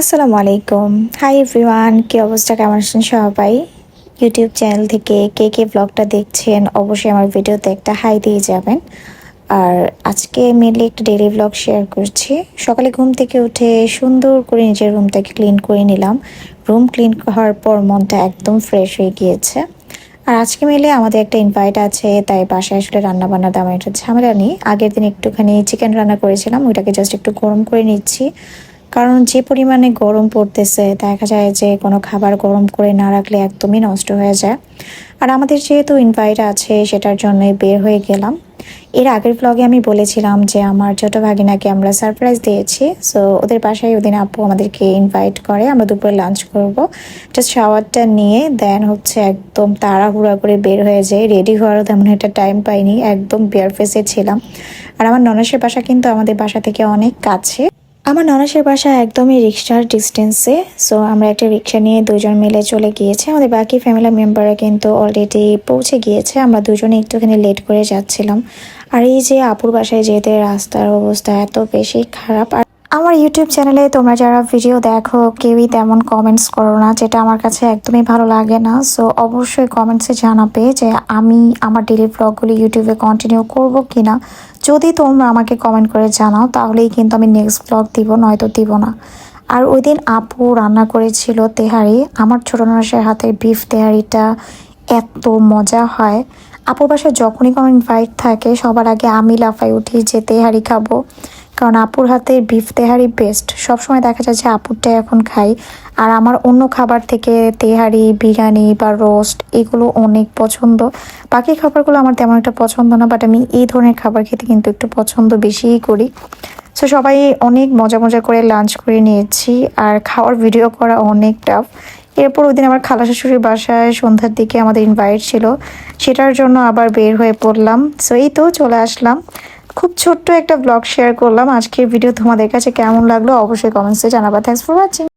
আসসালামু আলাইকুম। Hi everyone কি অবস্থা? কেমন আছেন সবাই? ইউটিউব চ্যানেল থেকে কে কে ব্লগটা দেখছেন, অবশ্যই আমার ভিডিওতে একটা হাই দিয়ে যাবেন। আর আজকে মেনলি একটা ডেলি ব্লগ শেয়ার করছি। সকালে ঘুম থেকে উঠে সুন্দর করে নিজের রুমটাকে ক্লিন করে নিলাম। রুম ক্লিন হওয়ার পর মনটা একদম ফ্রেশ হয়ে গিয়েছে। আর আজকে মিলে আমাদের একটা ইনভাইট আছে, তাই বাসায় আসলে রান্না বান্না তেমন একটা ঝামেলা নেই। আগের দিন একটুখানি চিকেন রান্না করেছিলাম, ওইটাকে জাস্ট একটু গরম করে নিচ্ছি। কারণ যে পরিমাণে গরম পড়তেছে, দেখা যায় যে কোনো খাবার গরম করে না রাখলে একদমই নষ্ট হয়ে যায়। আর আমাদের যেহেতু ইনভাইট আছে, সেটার জন্যই বের হয়ে গেলাম। এর আগের ব্লগে আমি বলেছিলাম যে আমার ছোট ভাগিনাকে আমরা সারপ্রাইজ দিয়েছি। সো ওদের বাসায় ওদিন আপু আমাদেরকে ইনভাইট করে, আমরা দুপুরে লাঞ্চ করব। জাস্ট শাওয়ারটা নিয়ে দেন হচ্ছে একদম তাড়াহুড়া করে বের হয়ে যায় রেডি হওয়ারও তেমন একটা টাইম পাইনি, একদম বেয়ার ফেসে ছিলাম। আর আমার ননসের বাসা কিন্তু আমাদের বাসা থেকে অনেক কাছে। আমার ননাসের বাসা একদমই রিক্সার ডিস্টেন্সে সো আমরা একটা রিক্সা নিয়ে দুজন মিলে চলে গিয়েছে। আমাদের বাকি ফ্যামিলি মেম্বাররা কিন্তু অলরেডি পৌঁছে গিয়েছে, আমরা দুজনে একটুখানি লেট করে যাচ্ছিলাম। আর এই যে আপুর বাসায় যেতে রাস্তার অবস্থা এত বেশি খারাপ, আর আমার ইউটিউব চ্যানেলে তোমরা যারা ভিডিও দেখো, কেউই তেমন কমেন্টস করো না, যেটা আমার কাছে একদমই ভালো লাগে না। সো অবশ্যই কমেন্টসে জানাবে যে আমি আমার ডেলি ব্লগগুলি ইউটিউবে কন্টিনিউ করব কি না যদি তোমরা আমাকে কমেন্ট করে জানাও, তাহলেই কিন্তু আমি নেক্সট ব্লগ দিব, নয়তো দিব না। আর ওই দিন আপু রান্না করেছিল তেহারি। আমার ছোট নরসের হাতের বিফ তেহারিটা এত মজা হয়। আপুর বাসায় যখনই কোনো ইনভাইট থাকে, সবার আগে আমি লাফাই উঠি যে তেহারি খাব। কারণ আপুর হাতে বিফ তেহারি বেস্ট সবসময় দেখা যায় যে আপুরটাই এখন খাই। আর আমার অন্য খাবার থেকে তেহারি, বিরিয়ানি বা রোস্ট এগুলো অনেক পছন্দ। বাকি খাবারগুলো আমার তেমন একটা পছন্দ না বাট আমি এই ধরনের খাবার খেতে কিন্তু একটু পছন্দ বেশিই করি। সো সবাই অনেক মজা মজা করে লাঞ্চ করে নিয়েছি আর খাওয়ার ভিডিও করা অনেক টাফ এরপর ওই দিন আমার খালা শাশুড়ির বাসায় সন্ধ্যার দিকে আমাদের ইনভাইট ছিল। সেটার জন্য আবার বের হয়ে পড়লাম। সো এই তো চলে আসলাম। খুব ছোট্ট একটা ব্লগ শেয়ার করলাম। আজকের ভিডিও তোমাদের কাছে কেমন লাগল অবশ্যই কমেন্টসে জানাবা। Thanks for watching